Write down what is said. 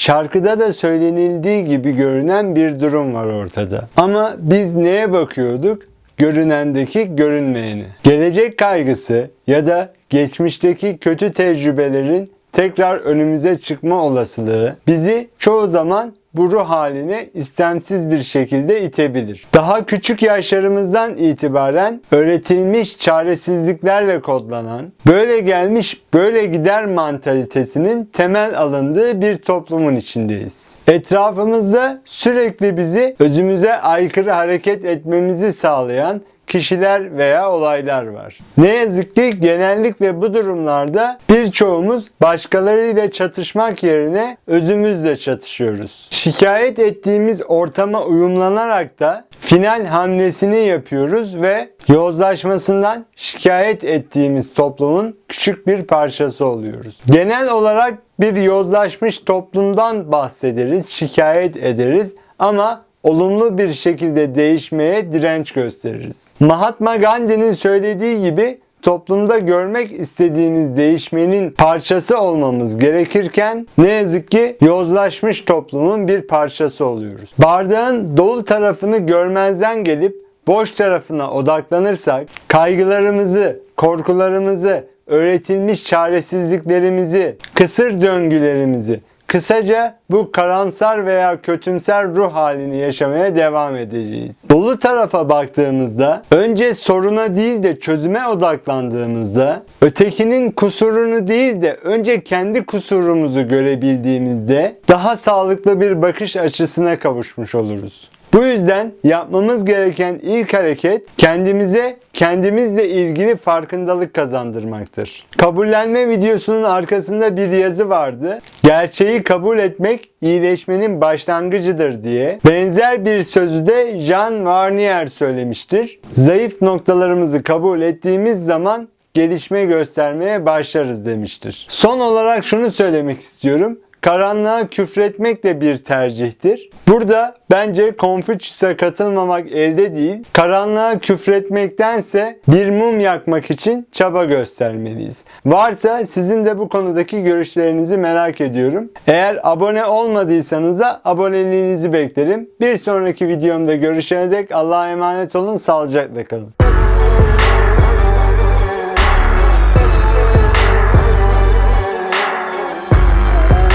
şarkıda da söylenildiği gibi görünen bir durum var ortada. Ama biz neye bakıyorduk? Görünendeki görünmeyeni. Gelecek kaygısı ya da geçmişteki kötü tecrübelerin tekrar önümüze çıkma olasılığı bizi çoğu zaman bu ruh haline istemsiz bir şekilde itebilir. Daha küçük yaşlarımızdan itibaren öğretilmiş çaresizliklerle kodlanan, böyle gelmiş böyle gider mantalitesinin temel alındığı bir toplumun içindeyiz. Etrafımızda sürekli bizi özümüze aykırı hareket etmemizi sağlayan kişiler veya olaylar var. Ne yazık ki genellikle bu durumlarda birçoğumuz başkalarıyla çatışmak yerine özümüzle çatışıyoruz. Şikayet ettiğimiz ortama uyumlanarak da final hamlesini yapıyoruz ve yozlaşmasından şikayet ettiğimiz toplumun küçük bir parçası oluyoruz. Genel olarak bir yozlaşmış toplumdan bahsederiz, şikayet ederiz ama olumlu bir şekilde değişmeye direnç gösteririz. Mahatma Gandhi'nin söylediği gibi toplumda görmek istediğimiz değişmenin parçası olmamız gerekirken ne yazık ki yozlaşmış toplumun bir parçası oluyoruz. Bardağın dolu tarafını görmezden gelip boş tarafına odaklanırsak kaygılarımızı, korkularımızı, öğretilmiş çaresizliklerimizi, kısır döngülerimizi, Kısaca bu karamsar veya kötümser ruh halini yaşamaya devam edeceğiz. Dolu tarafa baktığımızda önce soruna değil de çözüme odaklandığımızda ötekinin kusurunu değil de önce kendi kusurumuzu görebildiğimizde daha sağlıklı bir bakış açısına kavuşmuş oluruz. Bu yüzden yapmamız gereken ilk hareket kendimize kendimizle ilgili farkındalık kazandırmaktır. Kabullenme videosunun arkasında bir yazı vardı. Gerçeği kabul etmek iyileşmenin başlangıcıdır diye. Benzer bir sözü de Jean Varnier söylemiştir. Zayıf noktalarımızı kabul ettiğimiz zaman gelişme göstermeye başlarız demiştir. Son olarak şunu söylemek istiyorum. Karanlığa küfretmek de bir tercihtir. Burada bence Confucius'a katılmamak elde değil, karanlığa küfretmektense bir mum yakmak için çaba göstermeliyiz. Varsa sizin de bu konudaki görüşlerinizi merak ediyorum. Eğer abone olmadıysanız da aboneliğinizi beklerim. Bir sonraki videomda görüşene dek Allah'a emanet olun, sağlıcakla kalın.